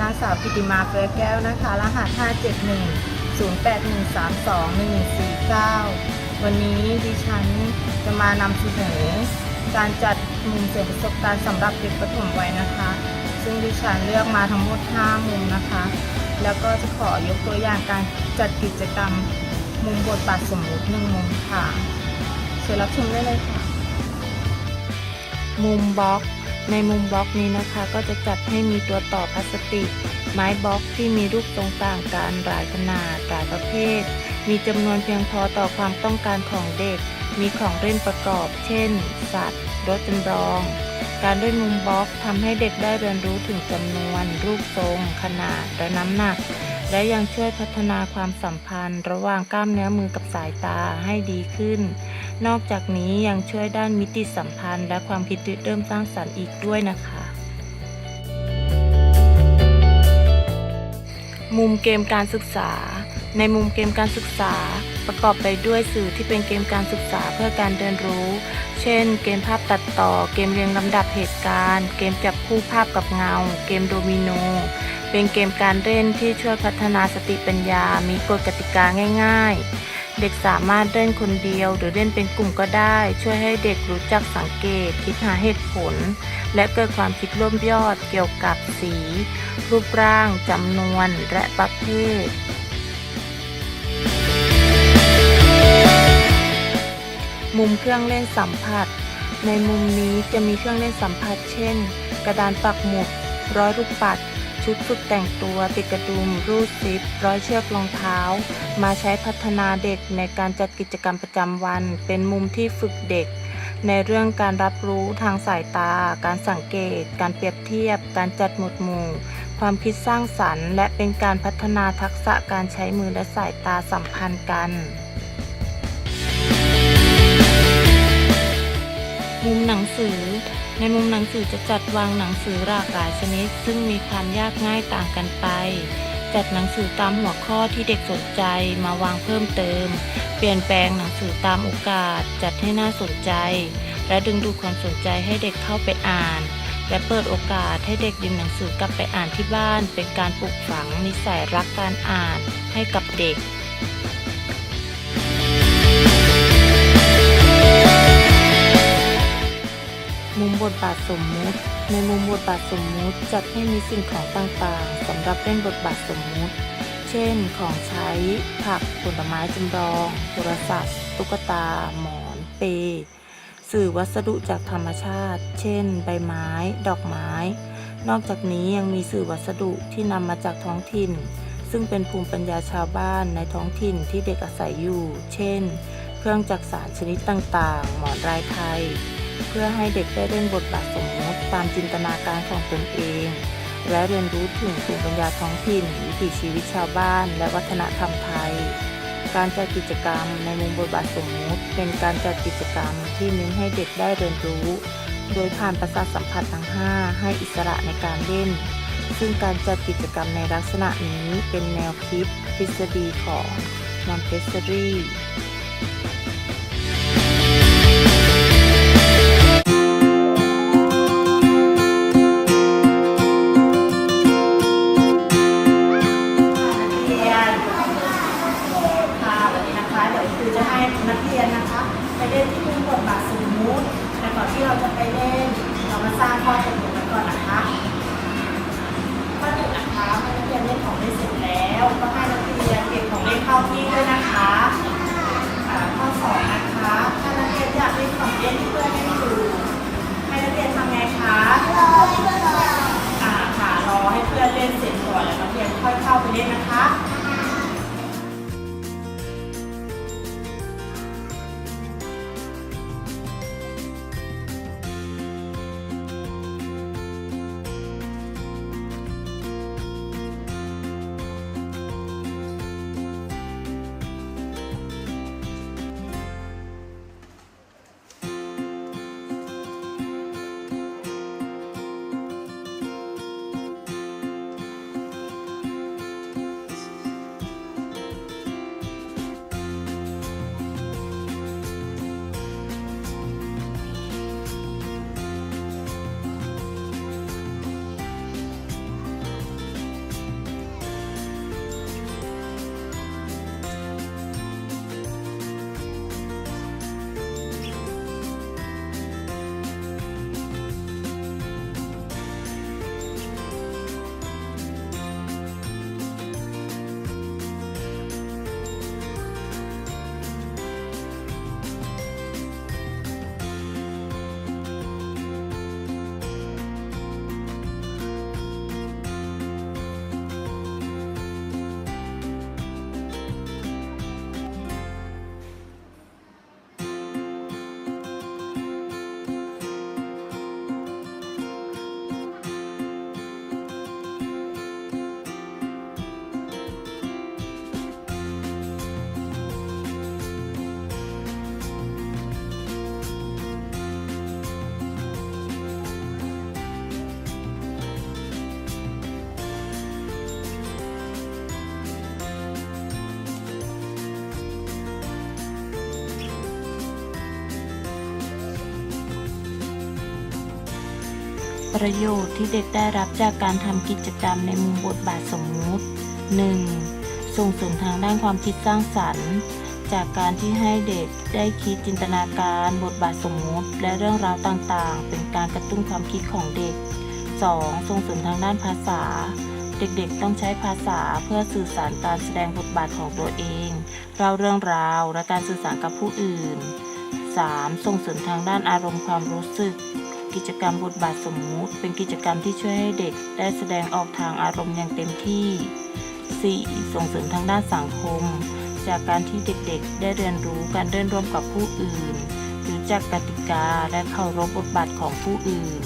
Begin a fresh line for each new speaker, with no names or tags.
นางสาวกิติมาเฟือแก้วนะคะ รหัส 571 08132149 วันนี้ดิฉันจะมานำเสนอการจัดมุมเสริมประสบการณ์สำหรับเด็กประถมวัยนะคะ ซึ่งดิฉันเลือกมาทั้งหมด 5 มุมนะคะ แล้วก็จะขอยกตัวอย่างการจัดกิจกรรมมุมบทบาทสมมุติหนึ่งมุมค่ะ เชิญรับชมได้เลยค่ะ มุมบล็อก ในมุมบล็อกนี้นะคะ ก็จะจัดให้มีตัวต่อพลาสติก ไม้บล็อกที่มีรูปทรงต่างกันหลายขนาดหลายประเภท มีจำนวนเพียงพอต่อความต้องการของเด็ก มีของเล่นประกอบ เช่น สัตว์รถจำลอง การด้วยมุมบล็อกทำให้เด็กได้เรียนรู้ถึงจำนวน รูปทรง ขนาดและน้ำหนัก และยังช่วยพัฒนาความสัมพันธ์ ระหว่างกล้ามเนื้อมือกับสายตาให้ดีขึ้น นอกจากนี้ยังช่วยด้านมิติสัมพันธ์ และความคิดริเริ่มสร้างสรรค์อีกด้วยนะคะ มุมเกมการศึกษา ในมุมเกมการศึกษา ประกอบไปด้วยสื่อที่เป็นเกมการศึกษาเพื่อการเรียนรู้ เช่น เกมภาพตัดต่อ เกมเรียงลำดับเหตุการณ์ เกมจับคู่ภาพกับเงา เกมโดมิโนเป็นเกมการเล่นที่ช่วยพัฒนาสติปัญญา มีกฎกติกาง่าย ๆ เด็กสามารถเล่นคนเดียวหรือเล่นเป็นกลุ่มก็ได้ ช่วยให้เด็กรู้จักสังเกต คิดหาเหตุผล และเกิดความคิดร่วมยอดเกี่ยวกับสี รูปร่างจำนวนและประเภทมุมเครื่องเล่นสัมผัส ในมุมนี้จะมีเครื่องเล่นสัมผัส เช่น กระดานปักหมุด ร้อยลูกปัด ชุดฝึกแต่งตัวติดกระดุม รูดซิป ร้อยเชือกรองเท้า มาใช้พัฒนาเด็กในการจัดกิจกรรมประจำวัน เป็นมุมที่ฝึกเด็ก ในเรื่องการรับรู้ทางสายตา การสังเกต การเปรียบเทียบ การจัดหมวดหมู่ ความคิดสร้างสรรค์ และเป็นการพัฒนาทักษะการใช้มือและสายตาสัมพันธ์กันมุมหนังสือ ในมุมหนังสือจะจัดวางหนังสือหลากหลายชนิด ซึ่งมีความยากง่ายต่างกันไป จัดหนังสือตามหัวข้อที่เด็กสนใจมาวางเพิ่มเติม เปลี่ยนแปลงหนังสือตามโอกาส จัดให้น่าสนใจ และดึงดูดความสนใจให้เด็กเข้าไปอ่าน และเปิดโอกาสให้เด็กดึงหนังสือกลับไปอ่านที่บ้าน เป็นการปลูกฝังนิสัยรักการอ่านให้กับเด็ก มุมบทบาทสมมุติ ในมุมบทบาทสมมุติจัดให้มีสิ่งของต่างๆสำหรับเล่นบทบาทสมมุติ เช่น ของใช้ ผักผลไม้จำลอง โทรศัพท์ ตุ๊กตา หมอน เป สื่อวัสดุจากธรรมชาติ เช่น ใบไม้ ดอกไม้ นอกจากนี้ยังมีสื่อวัสดุที่นำมาจากท้องถิ่น ซึ่งเป็นภูมิปัญญาชาวบ้านในท้องถิ่นที่เด็กอาศัยอยู่ เช่น เครื่องจักสารชนิดต่างๆ หมอนลายไทย เพื่อให้เด็กได้เล่นบทบาทสมมติตามจินตนาการของตนเอง และเรียนรู้ถึงภูมิปัญญาท้องถิ่น วิถีชีวิตชาวบ้าน และวัฒนธรรมไทย การจัดกิจกรรมในมุมบทบาทสมมติ เป็นการจัดกิจกรรมที่เน้นให้เด็กได้เรียนรู้ โดยผ่านประสาทสัมผัสทั้ง 5 ให้อิสระในการเล่น ซึ่งการจัดกิจกรรมในลักษณะนี้เป็นแนวคิดทฤษฎีของมอนเตสซอรี่ ประโยชน์ที่เด็กได้รับจากการทำกิจกรรมในมุมบทบาทสมมุติ 1. ส่งเสริมทางด้านความคิดสร้างสรรค์ จากการที่ให้เด็กได้คิดจินตนาการบทบาทสมมุติ และเรื่องราวต่างๆ เป็นการกระตุ้นความคิดของเด็ก 2. ส่งเสริมทางด้านภาษา เด็กๆ ต้องใช้ภาษาเพื่อสื่อสารการแสดงบทบาทของตัวเองเล่าเรื่องราวและการสื่อสารกับผู้อื่น 3. ส่งเสริมทางด้านอารมณ์ความรู้สึก กิจกรรมบทบาทสมมุติ เป็นกิจกรรมที่ช่วยให้เด็กได้แสดงออกทางอารมณ์อย่างเต็มที่ 4. ส่งเสริมทางด้านสังคม จากการที่เด็กๆ ได้เรียนรู้การเดินร่วมกับผู้อื่น รู้จักกติกาและเคารพบทบาทของผู้อื่น